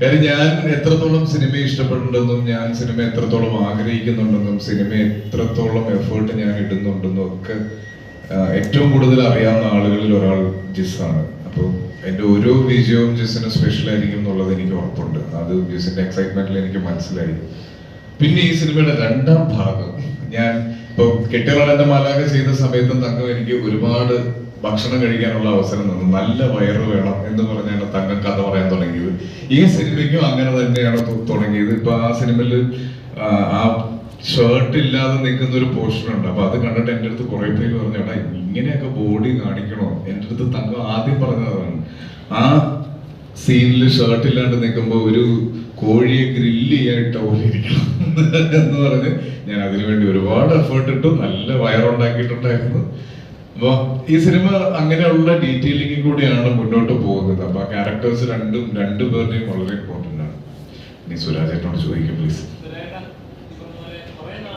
കാര്യം ഞാൻ എത്രത്തോളം സിനിമ ഇഷ്ടപ്പെടുന്നുണ്ടെന്നും ഞാൻ സിനിമ എത്രത്തോളം ആഗ്രഹിക്കുന്നുണ്ടെന്നും സിനിമ എത്രത്തോളം എഫേർട്ട് ഞാൻ ഇടുന്നുണ്ടെന്നും ഒക്കെ ഏറ്റവും കൂടുതൽ അറിയാവുന്ന ആളുകളിൽ ഒരാൾ ജിസാണ് അപ്പോൾ എന്റെ ഓരോ വിജയവും ജിസ്സിന് സ്പെഷ്യൽ ആയിരിക്കും എന്നുള്ളത് എനിക്ക് ഉറപ്പുണ്ട്. അത് ജിസിന്റെ എക്സൈറ്റ്മെന്റിൽ എനിക്ക് മനസ്സിലായി. പിന്നെ ഈ സിനിമയുടെ രണ്ടാം ഭാഗം ഞാൻ ഇപ്പൊ കെട്ടിറളന്റെ മാലാക ചെയ്ത സമയത്തും തങ്കം എനിക്ക് ഒരുപാട് ഭക്ഷണം കഴിക്കാനുള്ള അവസരം തന്നു. നല്ല വയറ് വേണം എന്ന് പറഞ്ഞാണ് തങ്കം കഥ പറയാൻ തുടങ്ങിയത് ഈ സിനിമയ്ക്കും അങ്ങനെ തന്നെയാണ് തുടങ്ങിയത്. ഇപ്പൊ ആ സിനിമയിൽ ആ ഷർട്ട് ഇല്ലാതെ നിൽക്കുന്ന ഒരു പോർഷൻ ഉണ്ട്. അപ്പൊ അത് കണ്ടിട്ട് എന്റെ അടുത്ത് കുറെ പേര് പറഞ്ഞു എടാ ഇങ്ങനെയൊക്കെ ബോഡി കാണിക്കണോ? എന്റെ അടുത്ത് തങ്കം ആദ്യം പറഞ്ഞതാണ്. ആ സീനിൽ ഷർട്ട് ഇല്ലാണ്ട് നിൽക്കുമ്പോൾ ഒരു കോഴിയെ ഗ്രില്ല് ചെയ്യാനിട്ട പോലെ ഇരിക്കണം എന്ന് പറഞ്ഞ് ഞാൻ അതിനുവേണ്ടി ഒരുപാട് എഫേർട്ട് ഇട്ടു. നല്ല വയറുണ്ടാക്കിയിട്ടുണ്ടായിരുന്നു. അപ്പൊ ഈ സിനിമ അങ്ങനെയുള്ള ഡീറ്റെയിലിംഗ് കൂടിയാണ് മുന്നോട്ട് പോകുന്നത്. അപ്പൊ ക്യാരക്ടേഴ്സ് രണ്ടും രണ്ടു പേരുടെയും വളരെ ഇമ്പോർട്ടന്റ് ആണ്. നീ സുരാജേട്ടനോട് ചോദിക്കും പ്ലീസ്